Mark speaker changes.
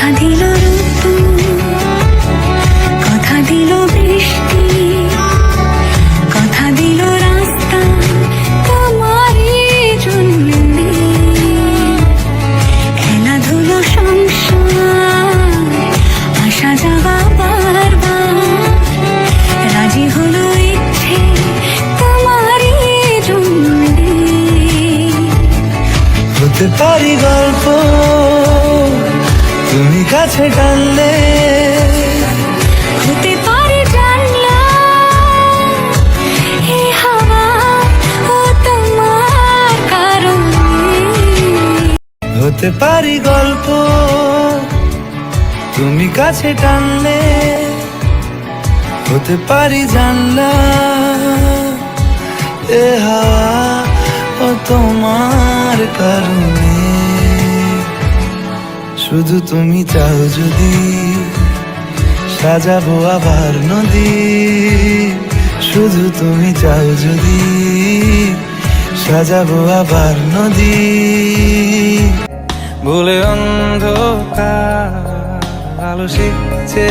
Speaker 1: কথা দিল কথা দিল বৃষ্টি, কথা দিল রাস্তা তোমারই জন্যে খেলাধুলো, সংসার আসা যাওয়া বারবার। রাজি হলো ইচ্ছে তোমারই জন্যে
Speaker 2: হতে পারি গল্প কাছে টানলে।
Speaker 1: হতে পারে জানলা। এ হাওয়া ও তোমার কারণে
Speaker 2: হতে পারি গল্প তুমি কাছে টানলে। হতে পারি জানলা এ হাওয়া ও তোমার কারণে। শুধু তুমি চাও যদি সাজাবো আবার নদী। শুধু তুমি চাও যদি সাজাবো আবার নদী। ভুলে অন্ধকার আলো শিখছে